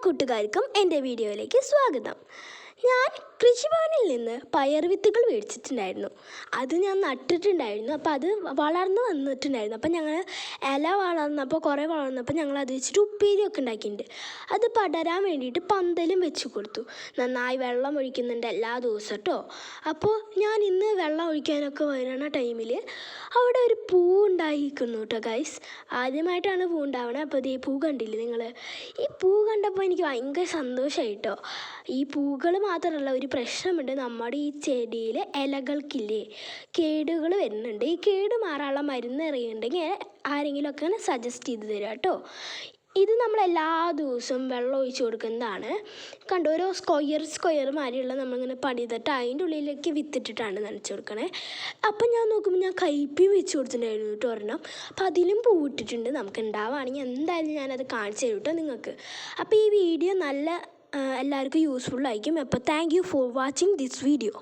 കൂട്ടുകാർക്കും എന്റെ വീഡിയോയിലേക്ക് സ്വാഗതം. ഞാൻ കൃഷിഭവനിൽ നിന്ന് പയർ വിത്തുകൾ മേടിച്ചിട്ടുണ്ടായിരുന്നു. അത് ഞാൻ നട്ടിട്ടുണ്ടായിരുന്നു. അപ്പോൾ അത് വളർന്നു വന്നിട്ടുണ്ടായിരുന്നു. അപ്പോൾ ഞങ്ങൾ ഇല വളർന്നപ്പോൾ കുറേ വളർന്നപ്പോൾ ഞങ്ങൾ അത് വെച്ചിട്ട് ഉപ്പേരിയൊക്കെ ഉണ്ടാക്കിയിട്ടുണ്ട്. അത് പടരാൻ വേണ്ടിയിട്ട് പന്തലും വെച്ച് കൊടുത്തു. നന്നായി വെള്ളം ഒഴിക്കുന്നുണ്ട് എല്ലാ ദിവസം കേട്ടോ. അപ്പോൾ ഞാൻ ഇന്ന് വെള്ളം ഒഴിക്കാനൊക്കെ വരുന്ന ടൈമിൽ അവിടെ ഒരു പൂ ഉണ്ടായിരിക്കുന്നു കേട്ടോ ഗൈസ് ആദ്യമായിട്ടാണ് പൂ ഉണ്ടാവണത് അപ്പോൾ ഈ പൂ കണ്ടില്ലേ നിങ്ങൾ ഈ പൂ കണ്ടപ്പോൾ എനിക്ക് ഭയങ്കര സന്തോഷമായി കേട്ടോ ഈ പൂകൾ മാത്രമല്ല ഒരു പ്രശ്നമുണ്ട്. നമ്മുടെ ഈ ചെടിയിൽ ഇലകൾക്കില്ലേ കേടുകൾ വരുന്നുണ്ട്. ഈ കേട് മാറാനുള്ള മരുന്ന് എറിയുന്നുണ്ടെങ്കിൽ ആരെങ്കിലുമൊക്കെ സജസ്റ്റ് ചെയ്ത് തരാം കേട്ടോ ഇത് നമ്മൾ എല്ലാ ദിവസവും വെള്ളം ഒഴിച്ച് കൊടുക്കുന്നതാണ്. കണ്ടോ ഓരോ സ്ക്വയർ സ്ക്വയർ മാതിരിയുള്ള നമ്മളിങ്ങനെ പണിതിട്ട് അതിന്റെ ഉള്ളിലേക്ക് വിത്തിട്ടിട്ടാണ് നനച്ച് കൊടുക്കണേ. അപ്പം ഞാൻ നോക്കുമ്പോൾ ഞാൻ കയ്പി വെച്ച് കൊടുത്തിട്ടുണ്ടായിരുന്നു കേട്ടോ ഒരെണ്ണം. അപ്പം അതിലും പൂവിട്ടിട്ടുണ്ട് നമുക്ക് ഉണ്ടാവുകയാണെങ്കിൽ എന്തായാലും ഞാനത് കാണിച്ചു തരും കേട്ടോ നിങ്ങൾക്ക്. അപ്പോൾ ഈ വീഡിയോ നല്ല എല്ലാവർക്കും യൂസ്ഫുൾ ആയിരിക്കും. അപ്പോൾ thank you for watching this video